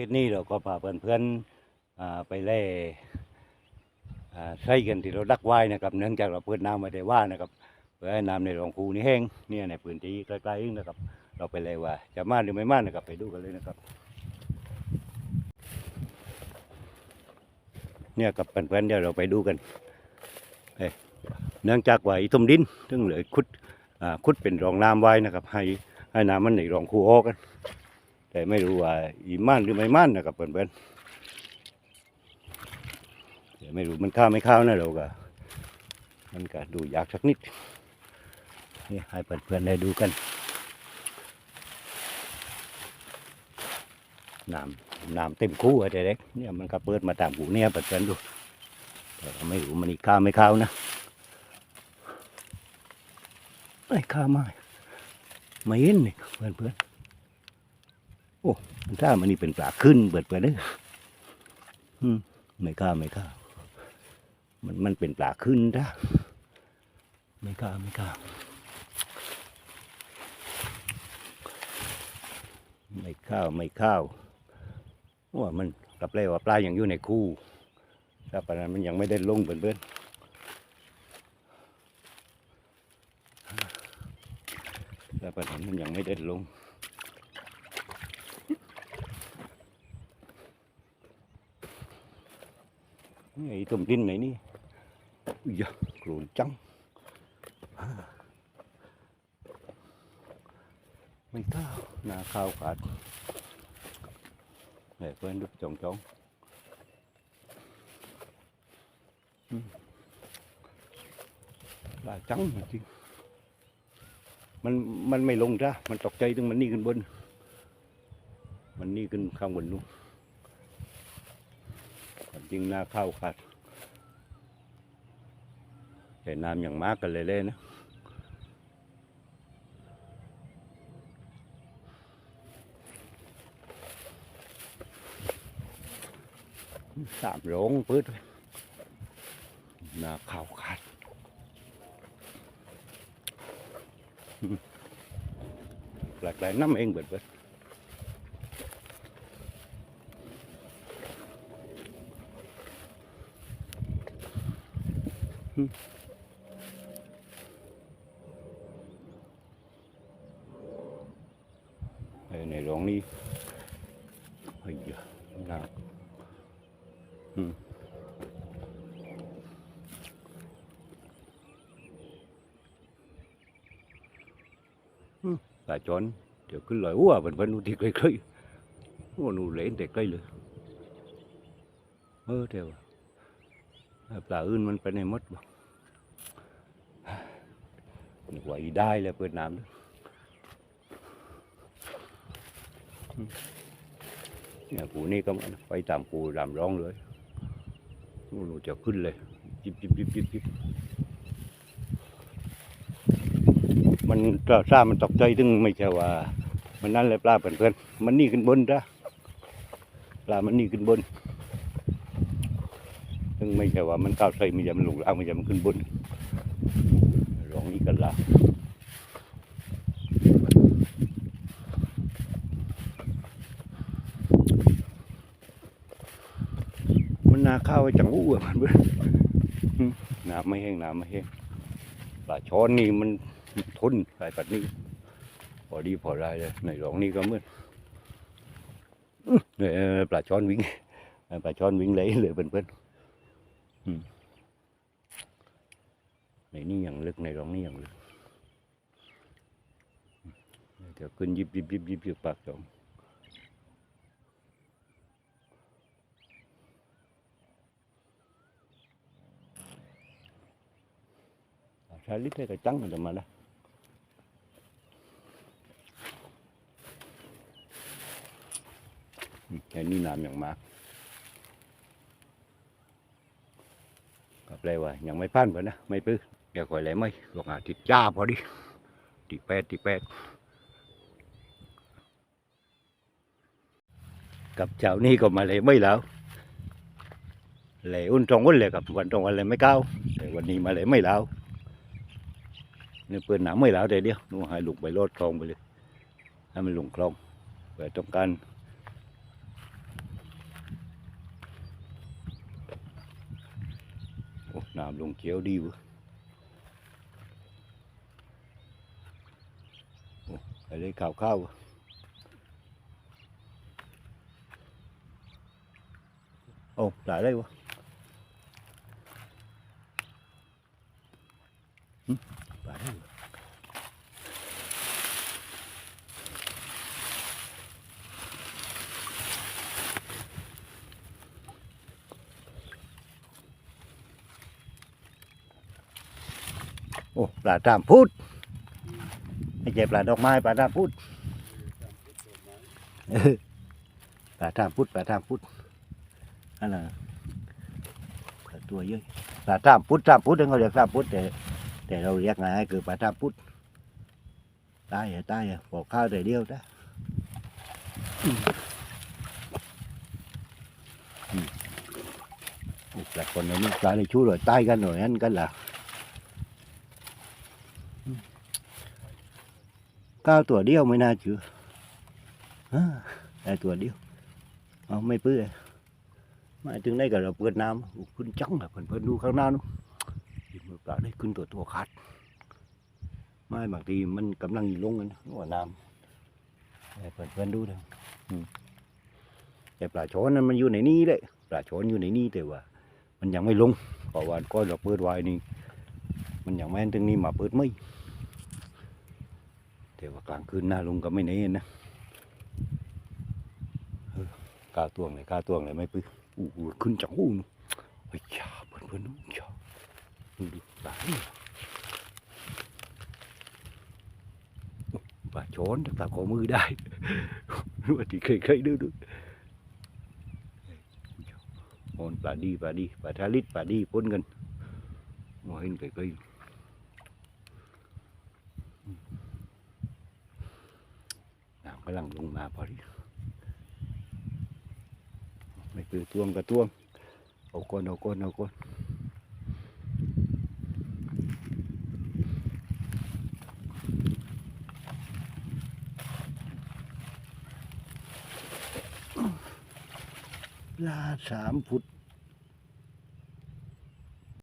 ลิปนี้เราก็พาเพื่อนๆอ่าไปเล่ใช้กันที่เราดักไว้นะครับ เนื่องจากเราเปิดน้ำไว้ได้ว่านะครับเพื่อให้น้ำในรองคูนี่แห้งเนี่ยในพื้นที่ใกล้ๆนี่นะครับ เราไปเลยว่า จะมาหรือไม่มานะครับ ไปดูกันเลยนะครับ เนี่ยกับเพื่อนๆเดี๋ยวเราไปดูกันเอ้เนื่องจากว่าอีตุ่มดินซึ่งเหลือขุดอ่าขุดเป็นรองน้ำไว้นะครับ ให้ให้น้ำมันในรองคูออกกัน แต่ไม่รู้ว่าอีม่านหรือไม่ม่านนะครับเพื่อนๆแต่ไม่รู้มันข้าวไม่ข้าวนะเราก็มันก็ดูยากสักนิดนี่ให้เพื่อนๆได้ดูกันน้ำน้ำเต็มคู่อะเด็กเนี่ยมันก็เปิดมาตามหูเนี่ยเพื่อนๆดูแต่ไม่รู้มันอีข้าวไม่ข้าวนะไอ้ข้าวไม่ไม่เห็นนี่เพื่อนๆมัน ถ้ามันนี่เป็นปลาขึ้นเบิดเปิดเด้ออืมไม่กล้าไม่กล้า มันมันเป็นปลาขึ้นจ้าไม่กล้าไม่กล้า ไม่ข้าวไม่ข้าวว่ามันกลับเลยว่าปลายังอยู่ในคู่ถ้าปลานั้นมันยังไม่ได้ลงเบิ่นๆถ้าปลานั้นมันยังไม่ได้ลง ไอ้ตุ่มดินไหนนี่อยยะโกรนจัง ไม่ข้าวหน้าข้าวขาดแหม่เพื่อนดุจองจองปลาจังจริงมันมันไม่ลงจ้ามันตกใจถึงมันนี่ขึ้นบน มันนี่ขึ้นข้างบนนู้นความ จริงหน้าเข้าขาดแต่น้ำอย่างมากกันเลยเลยนะสามโรงปืดเลยหน้าข้าวขาดหลากหลายน้ำเองเบิดเบิด ในโรงนี้ไอ้ยาหนักอืมอืมปลาจอนเดี๋ยวขึ้นลอยอ้วเป็นวันนู้นที่ใกล้ๆอ้วนู่นเล่นแต่ใกล้เลยเออเดี๋ยวปลาอื่นมันไปในหมดบ่นึกว่าอีได้แล้วเปิดน้ำด้วย เนี่ยปูนี่ก็ไปตามปูตามร้องเลยนู่นนู่จะขึ้นเลยจิบจิบจิบจิบจิบมันปลาซ่ามันตกใจถึงไม่ใช่ว่า มันนั่นเลยปลาเพื่อนๆมันนี่ขึ้นบนจ้ะปลามันนี่ขึ้นบนซึ่งไม่ใช่ว่ามันก้าวใส่มันจะมันหลงล่างมันจะมันขึ้นบนร้องนี้กันละ มั นาข้าวไว้จังอู้อะมันเบื่อน้ำไม่แห้งน้ำไม่แห้งปลาช้อนนี่มันทนสายปัดนี้พอดีพอได้เลยในหลองนี่ก็เมือนอื้อเนี่ยปลาช้อนวิ่งปลาช้อนวิ่งเลยเลยเพื่อนๆในนี่อย่างลึกในหลองนี่อย่างลึกเดี๋ยวขึ้นยิบยิบยิบยิบยิบปากจอง ใช้ลิตร cái trắng rồi mà đó Ừ, cái นี่น้ำอย่างมากกับเลว่ายังไม่พันไปนะ ไม่ปื้อแกคอยเลไม่ลงหาติดจ้าพอดีติดแปดติดแปดกับเจ้านี่ก็มาเลยไม่แล้วเลยอุ่นตรงอุ่นเลยกับวันตรงวันเลยไม่ก้าวแต่วันนี้มาเลยไม่แล้ว นี่เปื้นหนาไม่แล้วแต่เดียวนู่นหายลุกไปรอดคลองไปเลยให้มันลงคลองแปิต้องการโอ้น้ำลงเขียวดีวะโอ้อะไรข่าวข้าวโอ้หลายได้วะ อ้ปลาตามพุดไม่ใช่ปลาดอกไม้ปลาตามพุดปลาตามพุดปลาตามพุดอันนั้นปลาตัวเยอะปลาตามพุดตามพุดเขาเรียกตามพุดแต่ แต่เราเรียกง่ายคือปลาตามพุดตายอะตายอะบอกข้าวแต่เดียวจ้ะปลาคนนี้ปลาในชู้เลยตายกันหน่อยนั้นกันล่ะ ก้าวตัวเดียวไม่น่าเชื่ออ่ตัวเดียวเอาไม่เปื้อยมาถึงได้ก็เราเปิดน้ำขึ้นจังอะเพิ่นเพิ่นดูข้างหน้านู้นมือปลาได้ขึ้นตัวตัวขาดไม่บางทีมันกำลังลงกันว่าน้ำเพิ่นเพิ่นดูเถอะแต่ปลาช้อนนั้นมันอยู่ในนี้เลยปลาช้อนอยู่ในนี้แต่ว่า มันยังไม่ลงเพราะว่าก้อนเราเปิดไว้นี่มันยังไม่ถึงนี้มาเปิดไม่ แต่ว่ากลางคืนหน้าลุงก็ไม่เน้นนะกาตวงเลยกาตวงเลยไม่ปื้ออู้ขึ้นจังหูนไอ้ยาเพื่อนเพื่อนนู้นชาดูดูตายปลาช้อนแต่ปลาขอมือได้รู้ว่าที่เคยเคยดูดูโอนปลาดีปลาดีปลาทาลิดปลาดีพ้นกันว่าเห็นเคยเคย น้ำ กำลังลงมาพอดีไม่คือตวงกับตวงเอาก้นเอาก้นเอาก้นปลาสามฟุต